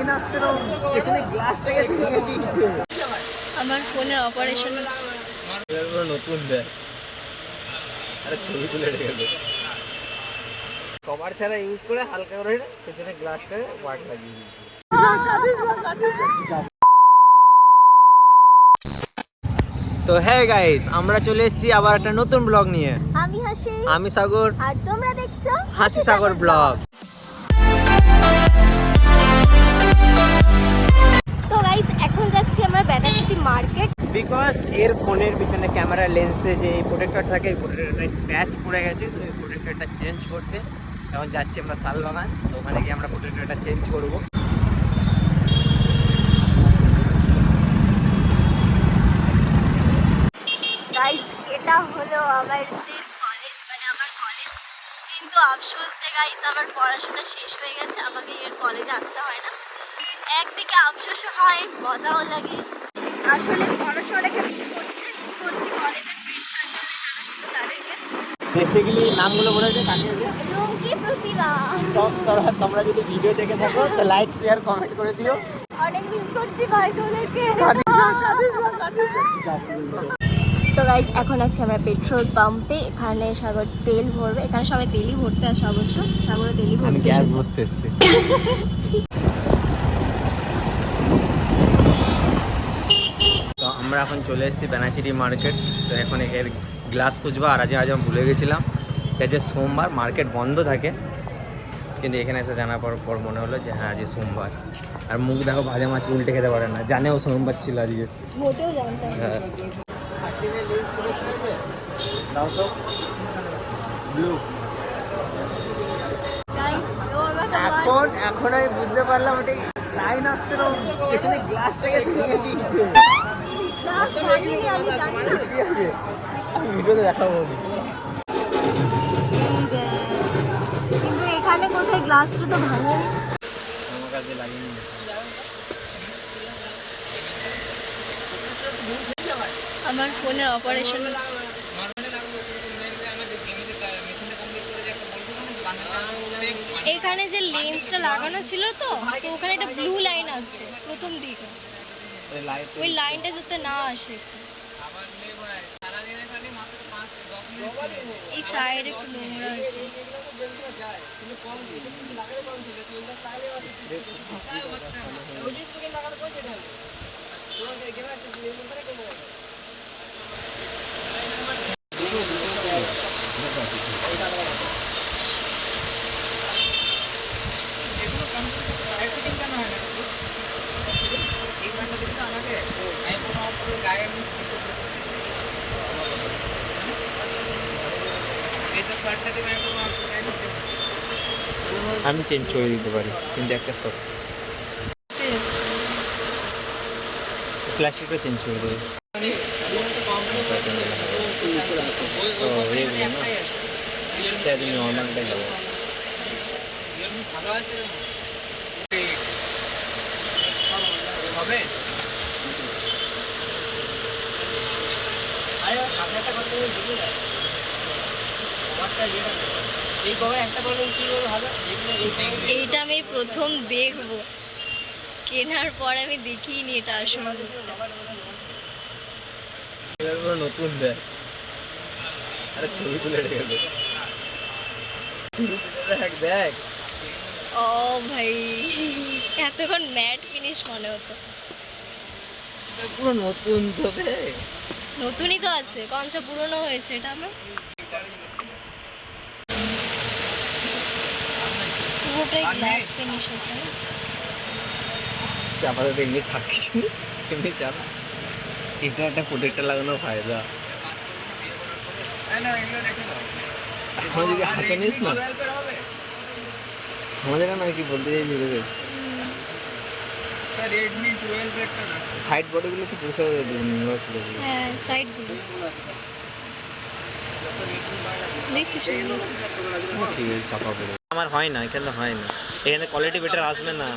Line আসতে না পেছনে গ্লাসটাকে ভেঙে দিয়েছে। আমার ফোনের অপারেশন হচ্ছে। নতুন দেয় আরে ছবি তুলে রেখে দে। কভার ছাড়া ইউজ করে হালকা করে পেছনে গ্লাসটাকে ওয়াট লাগিয়ে দিয়েছে। তো হ্যাঁ গাইস আমরা চলে এসেছি আবার একটা নতুন ব্লগ নিয়ে। আমি হাসি। আমি সাগর। আর তোমরা দেখছ হাসি সাগর ব্লগ এর ফোনের পিছনে ক্যামেরা লেন্সে যে প্রোটেক্টর থাকে, এই প্রোটেক্টরটা স্ক্র্যাচ পড়ে গেছে। এই প্রোটেক্টরটা চেঞ্জ করতে এখন যাচ্ছি আমরা শালবাগান তো ওখানে গিয়ে আমরা প্রোটেক্টরটা চেঞ্জ করব। এটা হলো আমাদের কলেজ মানে আমার কলেজ কিন্তু আফসোস যে গাইস আমার পড়াশোনা শেষ হয়ে গেছে, আমাকে এর কলেজে আসতে হয় না। একদিকে আফসোস হয়, মজাও লাগে। আসলে পড়াশোনাটাকে মিস করছি না মিস করছি কলেজের ফ্রেন্ড সার্কেলে যারা ছিল তাদেরকে বেসিক্যালি নামগুলো বলে? কাকে রুমকি প্রতিভা। তো তোমরা যদি ভিডিও দেখে থাকো তো লাইক শেয়ার কমেন্ট করে দিও। অনেক মিস করছি ভাই তোদেরকে। কাঁদিস না, কাঁদিস না, কাঁদিস না। তো গাইজ এখন আছি আমরা পেট্রোল পাম্পে এখানে সাগর তেল ভরবে। এখানে সবাই তেলই ভরতে আসে অবশ্য। সাগরে তেলই ভরতে গ্যাস ভরতে এসছি তো আমরা এখন চলে এসেছি বেনাচিরি মার্কেট। তো এখন এর গ্লাস খুঁজবো আর আজ আজ আমি ভুলে গেছিলাম। তাই যে সোমবার মার্কেট বন্ধ থাকে কিন্তু এখানে এসে জানার পর পর মনে হলো যে হ্যাঁ আজ সোমবার। আর মুখ দেখো ভাজা মাছ উল্টে খেতে পারে না। জানেও সোমবার ছিল আজকে। মোটেও হ্যাঁ দাও তো ব্লু এখন এখন আমি বুঝতে পারলাম ওটা লাইন আসতে না পেছনে গ্লাসটাকে ভেঙে দিয়েছে। ভিডিওতে দেখাবো। কিন্তু এখানে কোথায় গ্লাসটা তো ভাঙেনি আমার ফোনের অপারেশন হচ্ছে এখানে যে লেন্সটা লাগানো ছিল তো ওখানে একটা ব্লু লাইন আসছে, প্রথম দিকে ওই লাইনটা যাতে না আসে। এই সাইডে একটু নোংরা আছে। আমি চেঞ্জ করে দিতে পারি কিন্তু একটা সব প্লাস্টিকটা চেঞ্জ করে দেবে ও এইগুলো না তাই তুমি এইটা আমি প্রথম দেখব। কেনার পর আমি দেখিনি এটা আসলে। নতুন দেয় আরে ছবি তুলে রেখে দে। দেখ দেখ। ও ভাই এতক্ষণ ম্যাট ফিনিশ মনে হতো। পুরো নতুন তো নতুনই তো আছে কনসা পুরনো হয়েছে এটা আমার? পুরোটাই গ্লাস ফিনিশ আছে না? আপাতত এমনি থাক এমনি চাপ এটা একটা প্রোটেক্টর লাগানোর ফায়দা। এখন যদি হাতে নিস না। সমাজে না কি বলতে চাই নিজেদের সাইড বডিগুলো একটু পরিষ্কার করে দেবেন নোংরা ছিল হ্যাঁ সাইডগুলো দেখছিস ঠিক আছে চাপা পড়ে। আমার হয় না এখানে হয় না। এখানে কোয়ালিটি বেটার আসবে না।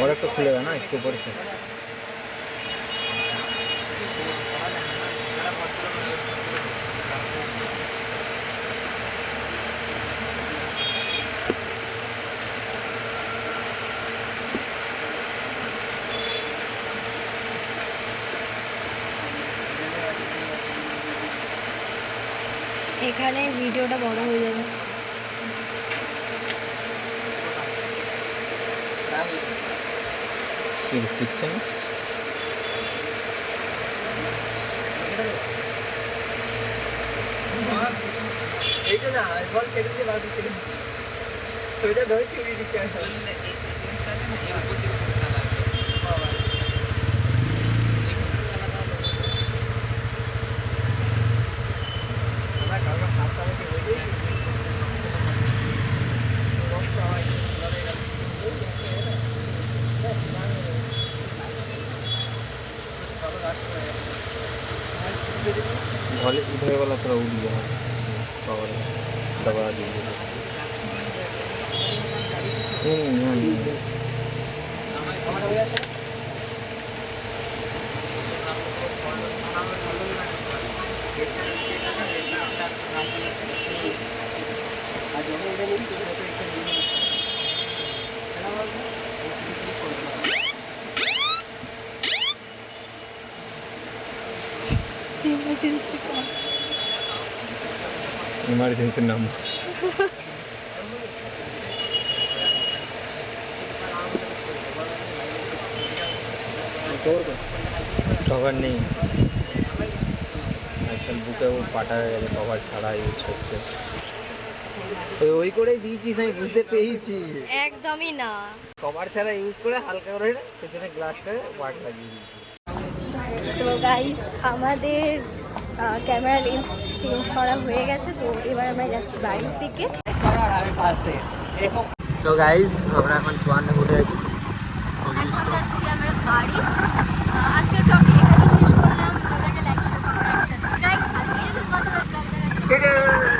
और एक तो खुलेगा ना इसके ऊपर से এখানে ভিডিওটা বড় হয়ে যাবে শিখছে না এইটা না বল কেটে দিয়ে দিচ্ছি সোজা ধরেছি উড়িয়ে দিচ্ছি भले इधर वाला थोड़ा उड़ गया पावर दबा दीजिए नहीं नहीं नहीं। Emergency call emergency number cover নেই। আজকাল বুকে ও পাটা হয়ে গেছে কভার ছাড়া ইউজ হচ্ছে। ওই করেই দিয়েছিস আমি বুঝতে পেরেছি। একদমই না। কভার ছাড়া ইউজ করে হালকা করে পেছনে গ্লাসটা ওয়াট লাগিয়ে দিয়েছি। তো গাইস আমাদের ক্যামেরা লেন্স চেঞ্জ করা হয়ে গেছে তো এবার আমরা যাচ্ছি বাড়ির দিকে। তো গাইজ আমরা এখন চুয়ান্ন ঘুরে আছি। এখন যাচ্ছি আমরা বাড়ি। আজকের ব্লগটি এখানেই শেষ করলাম। লাইক শেয়ার কমেন্ট সাবস্ক্রাইব আর এরকম ব্লগ দেখার